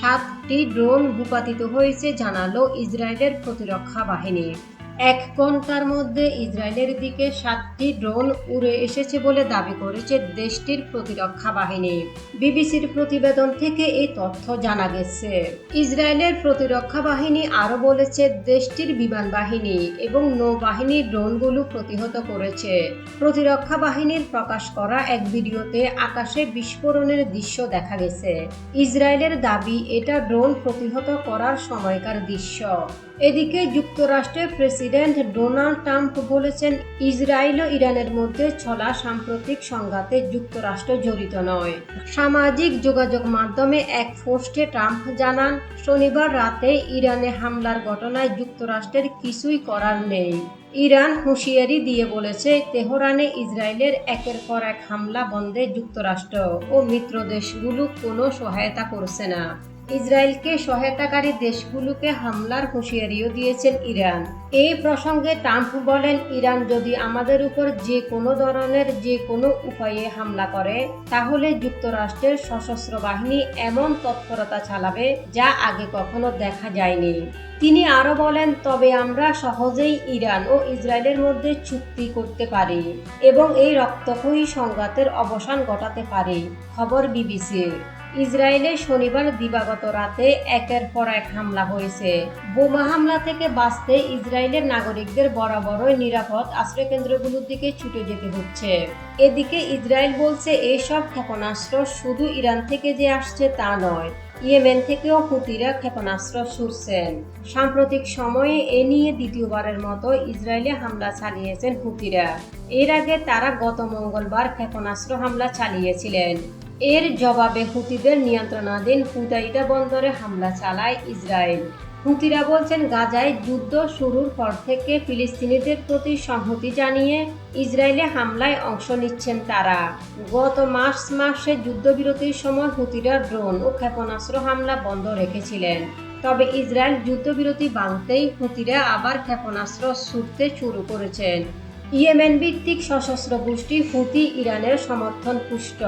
সাতটি ড্রোন ভূপাতিত হয়েছে জানালো ইসরায়েলের প্রতিরক্ষা বাহিনী। এক ঘণ্টার মধ্যে ইসরায়েলের দিকে সাতটি ড্রোন উড়ে এসেছে বলে দাবি করেছে দেশটির প্রতিরক্ষা বাহিনী। বিবিসির প্রতিবেদন থেকে এই তথ্য জানা গেছে। ইসরায়েলের প্রতিরক্ষা বাহিনী আরও বলেছে, দেশটির বিমান বাহিনী এবং নৌবাহিনী ড্রোনগুলো প্রতিহত করেছে। প্রতিরক্ষা বাহিনীর প্রকাশ করা এক ভিডিওতে আকাশে বিস্ফোরণের দৃশ্য দেখা গেছে। ইসরায়েলের দাবি, এটা ড্রোন প্রতিহত করার সময়কার দৃশ্য। এদিকে যুক্তরাষ্ট্রের প্রেসিডেন্ট ডোনাল্ড ট্রাম্প বলেছেন, ইসরায়েল ও ইরানের মধ্যে চলা সাম্প্রতিক সংঘাতে যুক্তরাষ্ট্র জড়িত নয়। সামাজিক যোগাযোগ মাধ্যমে এক পোস্টে ট্রাম্প জানান, শনিবার রাতে ইরানে হামলার ঘটনায় যুক্তরাষ্ট্রের কিছুই করার নেই। ইরান হুঁশিয়ারি দিয়ে বলেছে, তেহরানে ইসরায়েলের একের পর এক হামলা বন্ধে যুক্তরাষ্ট্র ও মিত্র দেশগুলো কোনো সহায়তা করছে না। ইসরায়েলকে সহায়তাকারী দেশগুলোকে হামলার হুঁশিয়ারিও দিয়েছেন ইরান। এই প্রসঙ্গে ট্রাম্প বলেন, ইরান যদি আমাদের উপর যে কোনো ধরনের যে কোনো উপায়ে হামলা করে, তাহলে যুক্তরাষ্ট্রের সশস্ত্র বাহিনী এমন তৎপরতা চালাবে যা আগে কখনো দেখা যায়নি। তিনি আরও বলেন, তবে আমরা সহজেই ইরান ও ইসরায়েলের মধ্যে চুক্তি করতে পারি এবং এই রক্তক্ষয়ী সংঘাতের অবসান ঘটাতে পারি। খবর বিবিসির। ইসরায়েলে শনিবার দিবাগত রাতে একের পর এক হামলা হয়েছে। বোমা হামলা থেকে বাঁচতে ইসরায়েলের নাগরিকদের বরাবরই নিরাপদ আশ্রয়কেন্দ্রগুলোর দিকে ছুটে যেতে হচ্ছে। এদিকে ইসরায়েল বলছে এইসব ক্ষেপণাস্ত্র শুধু ইরান থেকে যে আসছে তা নয়, ইয়েমেন থেকেও হুতিরা ক্ষেপণাস্ত্র ছুড়ছেন। সাম্প্রতিক সময়ে এ নিয়ে দ্বিতীয়বারের মতো ইসরায়েলে হামলা চালিয়েছেন হুতিরা। এর আগে তারা গত মঙ্গলবার ক্ষেপণাস্ত্র হামলা চালিয়েছিলেন। এর জবাবে হুতিদের নিয়ন্ত্রণাধীন হুদাইদা বন্দরে হামলা চালায় ইসরায়েল। হুতিরা বলছেন, গাজায় যুদ্ধ শুরুর পর থেকে ফিলিস্তিনিদের প্রতি সংহতি জানিয়ে ইসরায়েলে হামলায় অংশ নিচ্ছেন তারা। গত মার্চ মাসে যুদ্ধবিরতির সময় হুতিরা ড্রোন ও ক্ষেপণাস্ত্র হামলা বন্ধ রেখেছিলেন। তবে ইসরায়েল যুদ্ধবিরতি ভাঙতেই হুতিরা আবার ক্ষেপণাস্ত্র ছুটতে শুরু করেছেন। ইয়েমেন ভিত্তিক সশস্ত্র গোষ্ঠী হুতি ইরানের সমর্থন পুষ্ট।